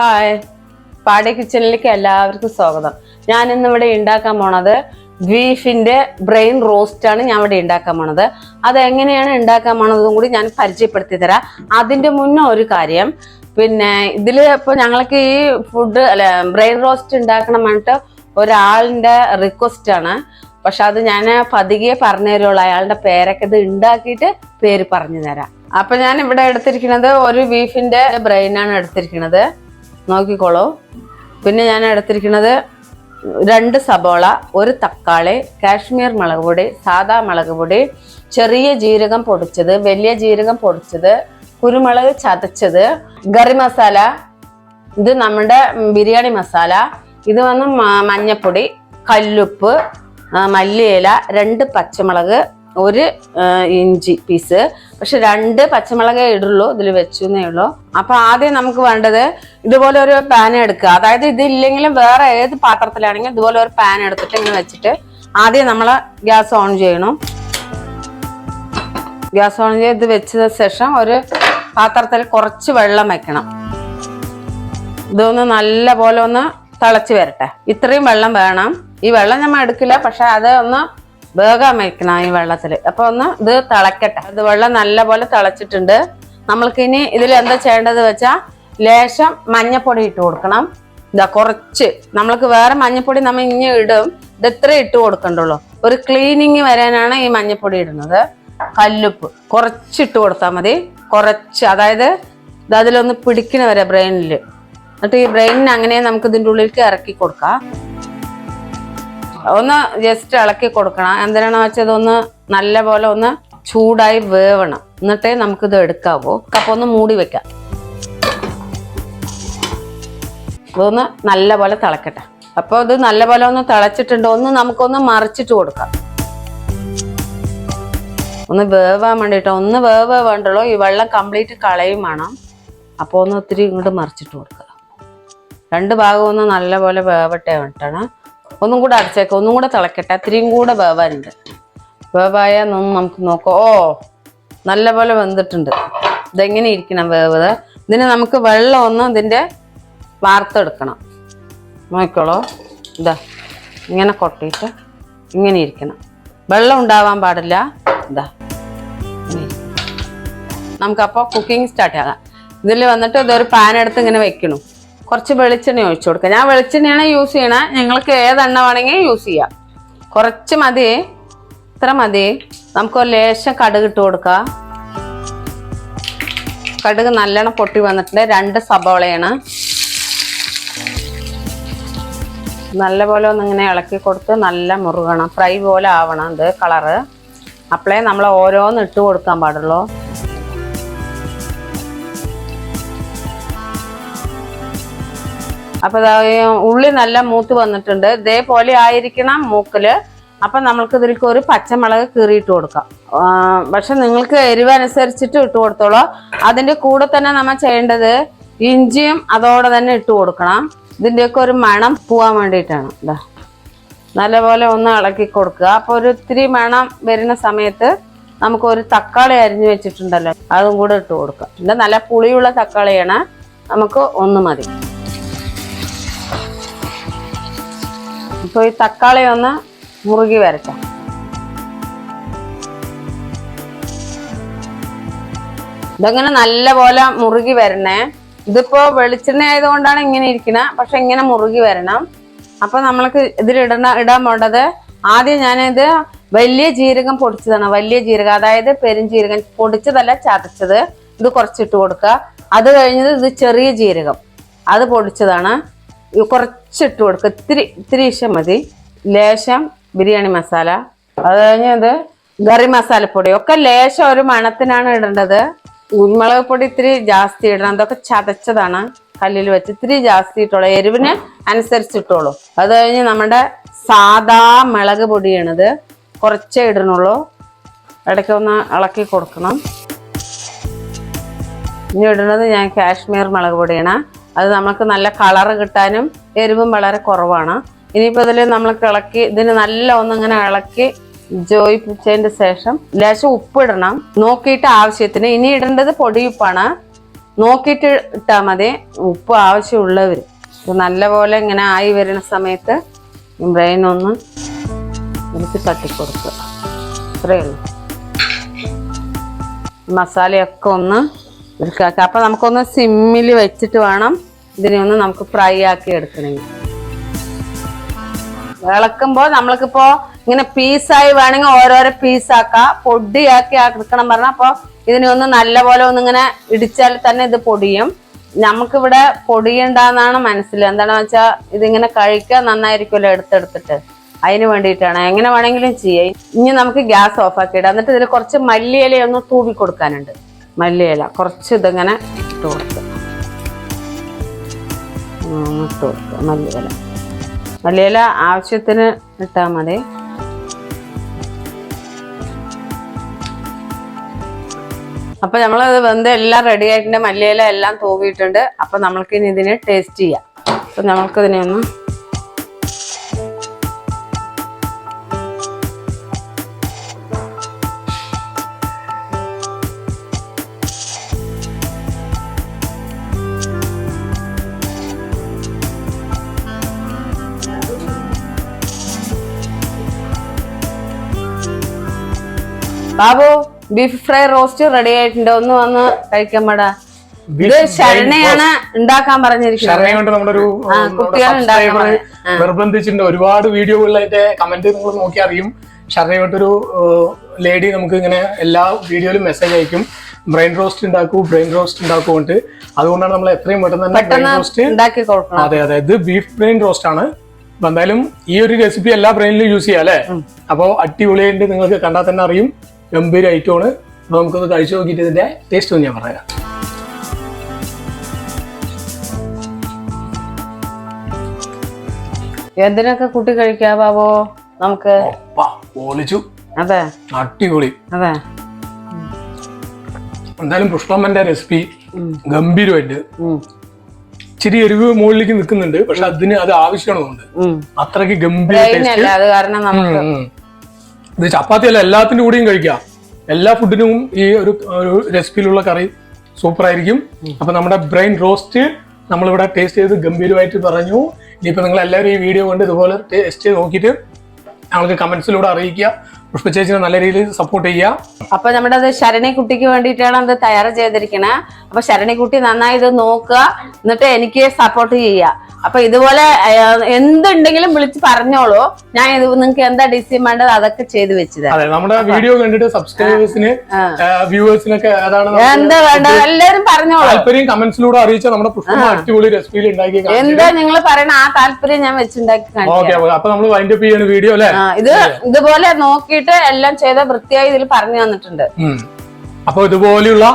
Hi. പാടി കിച്ചണിലേക്ക് എല്ലാവർക്കും സ്വാഗതം. ഞാൻ ഇന്ന് ഇവിടെ ഉണ്ടാക്കാൻ പോണത് ബീഫിന്റെ ബ്രെയിൻ റോസ്റ്റ് ആണ് ഞാൻ ഇവിടെ ഉണ്ടാക്കാൻ പോണത്. അത് എങ്ങനെയാണ് ഉണ്ടാക്കാൻ പോണതും കൂടി ഞാൻ പരിചയപ്പെടുത്തി തരാം. അതിന്റെ മുന്നേ ഒരു കാര്യം പിന്നെ ഇതിൽ ഇപ്പൊ ഞങ്ങൾക്ക് ഈ ഫുഡ് അല്ല ബ്രെയിൻ റോസ്റ്റ് ഉണ്ടാക്കണം പറഞ്ഞിട്ട് ഒരാളിന്റെ റിക്വസ്റ്റ് ആണ്. പക്ഷെ അത് ഞാൻ പതിയെ പറഞ്ഞു തരുള്ളൂ. അയാളുടെ പേരൊക്കെ ഇത് ഉണ്ടാക്കിയിട്ട് പേര് പറഞ്ഞു തരാം. അപ്പൊ ഞാൻ ഇവിടെ എടുത്തിരിക്കുന്നത് ഒരു ബീഫിന്റെ ബ്രെയിൻ ആണ് എടുത്തിരിക്കുന്നത്. നോക്കിക്കോളൂ. പിന്നെ ഞാൻ എടുത്തിരിക്കുന്നത് രണ്ട് സബോള ഒരു തക്കാളി കാശ്മീർ മുളക് പൊടി സാദാ മുളക് പൊടി ചെറിയ ജീരകം പൊടിച്ചത് വലിയ ജീരകം പൊടിച്ചത് കുരുമുളക് ചതച്ചത് ഗറി മസാല ഇത് നമ്മുടെ ബിരിയാണി മസാല ഇത് വന്ന് മഞ്ഞപ്പൊടി കല്ലുപ്പ് മല്ലിയില രണ്ട് പച്ചമുളക് ഒരു ഇഞ്ചി പീസ് പക്ഷെ രണ്ട് പച്ചമുളകേ ഇടുള്ളൂ ഇതിൽ വെച്ചു എന്നേ ഉള്ളൂ. അപ്പൊ ആദ്യം നമുക്ക് വേണ്ടത് ഇതുപോലെ ഒരു പാൻ എടുക്കുക. അതായത് ഇതില്ലെങ്കിലും വേറെ ഏത് പാത്രത്തിലാണെങ്കിലും ഇതുപോലെ ഒരു പാൻ എടുത്തിട്ട് ഇങ്ങനെ വെച്ചിട്ട് ആദ്യം നമ്മൾ ഗ്യാസ് ഓൺ ചെയ്യണം. ഗ്യാസ് ഓൺ ചെയ്ത് വെച്ചതിന് ശേഷം ഒരു പാത്രത്തിൽ കുറച്ച് വെള്ളം വെക്കണം. ഇതൊന്ന് നല്ല പോലെ ഒന്ന് തിളച്ച് വരട്ടെ. ഇത്രയും വെള്ളം വേണം. ഈ വെള്ളം നമ്മൾ എടുക്കില്ല പക്ഷെ അത് ഒന്ന് വേഗം വെക്കണം ഈ വെള്ളത്തിൽ അപ്പൊ ഒന്ന് ഇത് തിളക്കട്ടെ. ഇത് വെള്ളം നല്ലപോലെ തിളച്ചിട്ടുണ്ട്. നമ്മൾക്ക് ഇനി ഇതിൽ എന്താ ചെയ്യേണ്ടത് വെച്ചാൽ ലേശം മഞ്ഞപ്പൊടി ഇട്ട് കൊടുക്കണം. ഇതാ കുറച്ച്. നമ്മൾക്ക് വേറെ മഞ്ഞപ്പൊടി നമ്മൾ ഇനി ഇടും. ഇത് ഇത്ര ഇട്ട് കൊടുക്കണ്ടുള്ളൂ. ഒരു ക്ലീനിങ് വരാനാണ് ഈ മഞ്ഞപ്പൊടി ഇടുന്നത്. കല്ലുപ്പ്. കുറച്ചിട്ട് കൊടുത്താൽ മതി. കുറച്ച്. അതായത് ഇത് അതിലൊന്ന് പിടിക്കണ വരെ ബ്രെയിനിൽ എന്നിട്ട് ഈ ബ്രെയിനിന് അങ്ങനെ നമുക്ക് ഇതിന്റെ ഉള്ളിലേക്ക് ഇറക്കി കൊടുക്കാം. ഒന്ന് ജസ്റ്റ് ഇളക്കി കൊടുക്കണം. എന്തിനാണെന്ന് വെച്ചാൽ ഒന്ന് നല്ല പോലെ ഒന്ന് ചൂടായി വേവണം. എന്നിട്ടേ നമുക്കിത് എടുക്കാവൂ. അപ്പൊ ഒന്ന് മൂടി വെക്കാം. ഇതൊന്ന് നല്ല പോലെ തിളക്കട്ടെ. അപ്പോൾ ഇത് നല്ല പോലെ ഒന്ന് തിളച്ചിട്ടുണ്ടോ. ഒന്ന് നമുക്കൊന്ന് മറിച്ചിട്ട് കൊടുക്കാം. ഒന്ന് വേവാൻ വേണ്ടിയിട്ട് ഒന്ന് വേവ് വേണ്ടുള്ളൂ. ഈ വെള്ളം കംപ്ലീറ്റ് കളയും വേണം. അപ്പോൾ ഒന്ന് ഒത്തിരി ഇങ്ങോട്ട് മറിച്ചിട്ട് കൊടുക്കുക രണ്ട് ഭാഗവും ഒന്ന് നല്ലപോലെ വേവട്ടെ വേണ്ടിട്ടാണ്. ഒന്നും കൂടെ അടച്ചേക്കാം ഒന്നും കൂടെ തിളക്കട്ടെ. അത്രയും കൂടെ വേവാനുണ്ട്. ഒന്ന് നമുക്ക് നോക്കാം. ഓ നല്ലപോലെ വെന്തിട്ടുണ്ട്. ഇതെങ്ങനെ ഇരിക്കണം വേവ്? ഇതിന് നമുക്ക് വെള്ളം ഒന്ന് ഇതിന്റെ വാർത്തെടുക്കണം. നോക്കിക്കോളൂ. ഇതാ ഇങ്ങനെ കൊട്ടിയിട്ട് ഇങ്ങനെ ഇരിക്കണം. വെള്ളം ഉണ്ടാവാൻ പാടില്ല. ഇതാ. നമുക്കപ്പോൾ കുക്കിംഗ് സ്റ്റാർട്ട് ചെയ്യാം ഇതിൽ വന്നിട്ട് ഇതൊരു പാൻ എടുത്ത് ഇങ്ങനെ വെക്കണം. കുറച്ച് വെളിച്ചെണ്ണ ഒഴിച്ചു കൊടുക്കുക ഞാൻ വെളിച്ചെണ്ണയാണ് യൂസ് ചെയ്യണേ. നിങ്ങൾക്ക് ഏതെണ്ണ വേണമെങ്കിൽ യൂസ് ചെയ്യാം. കുറച്ച് മതി. ഇത്ര മതി. നമുക്ക് ലേശം കടുക് ഇട്ട് കൊടുക്കാം. കടുക് നല്ലോണം പൊട്ടി വന്നിട്ടുണ്ട്. രണ്ട് സബോളയാണ് നല്ല പോലെ ഒന്ന് ഇങ്ങനെ ഇളക്കി കൊടുത്ത് നല്ല മുറുകണം. ഫ്രൈ പോലെ ആവണം ഇത് കളറ്. അപ്പോഴേ നമ്മൾ ഓരോന്ന് ഇട്ട് കൊടുക്കാൻ പാടുള്ളൂ. അപ്പൊ ഉള്ളി നല്ല മൂത്ത് വന്നിട്ടുണ്ട്. ഇതേപോലെ ആയിരിക്കണം മൂക്കിൽ. അപ്പൊ നമ്മൾക്ക് ഇതിലേക്ക് ഒരു പച്ചമുളക് കീറിയിട്ട് കൊടുക്കാം. പക്ഷെ നിങ്ങൾക്ക് എരിവ് അനുസരിച്ചിട്ട് ഇട്ട് കൊടുത്തോളൂ. അതിന്റെ കൂടെ തന്നെ നമ്മൾ ചെയ്യേണ്ടത് ഇഞ്ചിയും അതോടെ തന്നെ ഇട്ട് കൊടുക്കണം. ഇതിന്റെയൊക്കെ ഒരു മണം പോവാൻ വേണ്ടിയിട്ടാണ്. ഇതാ നല്ലപോലെ ഒന്ന് ഇളക്കി കൊടുക്കുക. അപ്പോൾ ഒരു ഇത്തിരി മണം വരുന്ന സമയത്ത് നമുക്ക് ഒരു തക്കാളി അരിഞ്ഞു വെച്ചിട്ടുണ്ടല്ലോ അതും കൂടെ ഇട്ട് കൊടുക്കുക ഇല്ല നല്ല പുളിയുള്ള തക്കാളിയാണ്. നമുക്ക് ഒന്ന് മതി. ഇപ്പോൾ ഈ തക്കാളി ഒന്ന് മുറുകി വരച്ചാൽ ഇതങ്ങനെ നല്ല പോലെ മുറുകി വരണേ? ഇതിപ്പോ വെളിച്ചെണ്ണ ആയതുകൊണ്ടാണ് ഇങ്ങനെ ഇരിക്കണേ പക്ഷെ ഇങ്ങനെ മുറുകി വരണം. അപ്പൊ നമ്മൾക്ക് ഇതിൽ ഇടണ ഇടാൻ പോണ്ടത് ആദ്യം ഞാനിത് വലിയ ജീരകം പൊടിച്ചതാണ് വലിയ ജീരകം അതായത് പെരുംജീരകം പൊടിച്ചതല്ല ചതച്ചത്. ഇത് കുറച്ചിട്ട് കൊടുക്കുക. അത് കഴിഞ്ഞത് ഇത് ചെറിയ ജീരകം. അത് പൊടിച്ചതാണ്. കുറച്ചിട്ട് കൊടുക്കുക ഇത്തിരി ഇത്തിരി ഇഷ്ടം മതി. ലേശം ബിരിയാണി മസാല. അത് കഴിഞ്ഞത് ഗറി മസാലപ്പൊടി ഒക്കെ ലേശം ഒരു മണത്തിനാണ് ഇടേണ്ടത്. കുരുമുളക് പൊടി ഇത്തിരി ജാസ്തി ഇടണം. അതൊക്കെ ചതച്ചതാണ് കല്ലിൽ വെച്ച്. ഇത്തിരി ജാസ്തി ഇട്ടോളൂ. എരിവിന് അനുസരിച്ചിട്ടോളൂ അത് കഴിഞ്ഞ് നമ്മുടെ സാദാ മുളക് പൊടിയാണിത്. കുറച്ചേ ഇടണുള്ളൂ. ഇടയ്ക്ക് ഒന്ന് ഇളക്കി കൊടുക്കണം. ഇനി ഇടുന്നത് ഞാൻ കാശ്മീർ മുളക് പൊടിയാണ്. അത് നമുക്ക് നല്ല കളർ കിട്ടാനും എരിവും വളരെ കുറവാണ്. ഇനിയിപ്പോൾ ഇതിൽ നമ്മൾ ഇളക്കി ഇതിന് നല്ല ഒന്നിങ്ങനെ ഇളക്കി ജോയിപ്പിച്ചതിന് ശേഷം ലേശം ഉപ്പിടണം. നോക്കിയിട്ട് ആവശ്യത്തിന് ഇനി ഇടേണ്ടത് പൊടിയുപ്പാണ് നോക്കിയിട്ട് ഇട്ടാൽ മതി ഉപ്പ് ആവശ്യമുള്ളവർ നല്ലപോലെ ഇങ്ങനെ ആയി വരുന്ന സമയത്ത് ബ്രെയിൻ ഒന്ന് എനിക്ക് തട്ടിക്കൊടുക്കുക. അത്രയേ ഉള്ളൂ. മസാലയൊക്കെ ഒന്ന് ഇതാക്കുക അപ്പൊ നമുക്കൊന്ന് സിമ്മിൽ വെച്ചിട്ട് വേണം ഇതിനെ ഒന്ന് നമുക്ക് ഫ്രൈ ആക്കി എടുക്കണമെങ്കിൽ. വിളക്കുമ്പോൾ നമ്മൾക്കിപ്പോ ഇങ്ങനെ പീസായി വേണമെങ്കിൽ ഓരോരോ പീസാക്കാം. പൊടിയാക്കി എടുക്കണം പറഞ്ഞാൽ അപ്പൊ ഇതിനെ ഒന്ന് നല്ലപോലെ ഒന്ന് ഇങ്ങനെ ഇടിച്ചാൽ തന്നെ ഇത് പൊടിയും. നമുക്കിവിടെ പൊടിയുണ്ടാന്നാണ് മനസ്സിൽ എന്താണെന്ന് വെച്ചാൽ ഇതിങ്ങനെ കഴിക്കാൻ നന്നായിരിക്കുമല്ലോ എടുത്തെടുത്തിട്ട്. അതിന് വേണ്ടിയിട്ടാണ്. എങ്ങനെ വേണമെങ്കിലും ചെയ്യാം. ഇനി നമുക്ക് ഗ്യാസ് ഓഫ് ആക്കി ഇടാം എന്നിട്ട് ഇതിൽ കുറച്ച് മല്ലിയില ഒന്ന് തൂവി കൊടുക്കാനുണ്ട് മല്ലിയില. കുറച്ച് ഇതിങ്ങനെ ഇട്ട് കൊടുക്കുക ഇട്ട് കൊടുക്കുക മല്ലിയില. മല്ലിയില ആവശ്യത്തിന് ഇട്ടാൽ മതി. അപ്പൊ നമ്മളത് വെന്ത് എല്ലാം റെഡി ആയിട്ടുണ്ട്. മല്ലിയില എല്ലാം തൂവിയിട്ടുണ്ട്. അപ്പൊ നമ്മൾക്ക് ഇനി ഇതിനെ ടേസ്റ്റ് ചെയ്യാം. അപ്പൊ നമ്മൾക്ക് ഇതിനെ ഒന്ന് Babu beef fry roast ready ആയിട്ടുണ്ട്. ഒന്ന് വന്ന് കഴിക്കാൻ പാടാ ഇത് ശരണയാണ് ഉണ്ടാക്കാൻ പറഞ്ഞിരിക്കുന്നത്. കൊണ്ട് നിർബന്ധിച്ചിട്ടുണ്ട്. ഒരുപാട് വീഡിയോകളിൽ അതിന്റെ കമന്റ് നിങ്ങൾ നോക്കി അറിയും. ശരണയോട്ടൊരു ലേഡി നമുക്ക് ഇങ്ങനെ എല്ലാ വീഡിയോയിലും മെസ്സേജ് അയക്കും. ബ്രെയിൻ റോസ്റ്റ് ഉണ്ടാക്കൂ ബ്രെയിൻ റോസ്റ്റ് ഉണ്ടാക്കൂ കൊണ്ട്. അതുകൊണ്ടാണ് നമ്മൾ എത്രയും പെട്ടെന്ന് തന്നെ ബ്രെയിൻ റോസ്റ്റ് അതെ അതെ. ഇത് ബീഫ് ബ്രെയിൻ റോസ്റ്റ് ആണ്. എന്തായാലും ഈ ഒരു റെസിപ്പി എല്ലാ ബ്രെയിനിലും യൂസ് ചെയ്യാം അല്ലേ? അപ്പോൾ അടിപൊളിയായിട്ട് നിങ്ങൾക്ക് കണ്ടാൽ തന്നെ അറിയും. ഗംഭീര ഐറ്റമാണ് അപ്പൊ നമുക്കൊന്ന് കഴിച്ചു നോക്കിയിട്ട് ഇതിന്റെ ടേസ്റ്റ് ഒന്ന് ഞാൻ പറയാം എന്തിനൊക്കെ കൂട്ടി കഴിക്കാ ബാബോ നമുക്ക്? അതെ. അടിപൊളി. അതെ. എന്തായാലും പുഷ്പമ്മന്റെ റെസിപ്പി ഗംഭീരമായിട്ട്. ഇച്ചിരി എരിവ് മുകളിലേക്ക് നിൽക്കുന്നുണ്ട് പക്ഷെ അതിന് അത് ആവശ്യമാണെന്നുണ്ട്. അത്രയ്ക്ക് ഗംഭീര അത് കാരണം നമുക്ക് ഇത് ചപ്പാത്തി അല്ല എല്ലാത്തിന്റെ കൂടെയും കഴിക്കാം. എല്ലാ ഫുഡിനും ഈ ഒരു ഒരു റെസിപ്പിയിലുള്ള കറി സൂപ്പർ ആയിരിക്കും. അപ്പൊ നമ്മുടെ ബ്രെയിൻ റോസ്റ്റ് നമ്മളിവിടെ ടേസ്റ്റ് ചെയ്ത് ഗംഭീരമായിട്ട് പറഞ്ഞു. ഇനിയിപ്പോൾ നിങ്ങൾ എല്ലാവരും ഈ വീഡിയോ കൊണ്ട് ഇതുപോലെ ടേസ്റ്റ് ചെയ്ത് നോക്കിയിട്ട് ഞങ്ങൾക്ക് കമൻസിലൂടെ അറിയിക്കുക. പുഷ്പ ചേച്ചിനെ നല്ല രീതിയിൽ സപ്പോർട്ട് ചെയ്യുക. അപ്പൊ നമ്മുടെ അത് ശരണി കുട്ടിക്ക് വേണ്ടിയിട്ടാണ് അത് തയ്യാർ ചെയ്തിരിക്കണേ. അപ്പൊ ശരണി കുട്ടി നന്നായി ഇത് നോക്കുക. എന്നിട്ട് എനിക്ക് സപ്പോർട്ട് ചെയ്യുക. അപ്പൊ ഇതുപോലെ എന്തുണ്ടെങ്കിലും വിളിച്ച് പറഞ്ഞോളൂ. ഞാൻ ഇത് നിങ്ങൾക്ക് എന്താ ഡിസൈൻ വേണ്ടത് അതൊക്കെ ചെയ്ത് വെച്ചത്. അതെ നമ്മുടെ വീഡിയോ കണ്ടിട്ട് സബ്സ്ക്രൈബേഴ്സിന് വ്യൂവേഴ്സിനൊക്കെ അതാണ് എന്താ വേണ്ടത്? എല്ലാരും പറഞ്ഞോളൂ. താല്പര്യം കമന്റ്സിലൂടെ അറിയിച്ച നമ്മുടെ പുഷ്പ അടിപൊളി റെസിപ്പിയിൽ ഉണ്ടാക്കി എന്താ നിങ്ങൾ പറയണ? ആ താല്പര്യം ഞാൻ വെച്ചുണ്ടാക്കി അപ്പൊ നമ്മൾ വൈൻഡ് അപ്പ് ചെയ്യുന്ന വീഡിയോ അല്ലേ? ഇത് ഇതുപോലെ നോക്കിയിട്ട് എല്ലാം ചെയ്ത വൃത്തിയായി ഇതിൽ പറഞ്ഞു തന്നിട്ടുണ്ട്. അപ്പോൾ അപ്പൊ ഇതുപോലെയുള്ള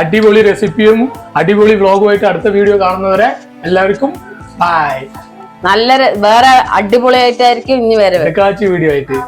അടിപൊളി റെസിപ്പിയും അടിപൊളി വ്ലോഗുമായിട്ട് അടുത്ത വീഡിയോ കാണുന്നവരെ എല്ലാവർക്കും ബൈ നല്ല വേറെ അടിപൊളിയായിട്ടായിരിക്കും ഇനി വരെ വീഡിയോ ആയിട്ട്.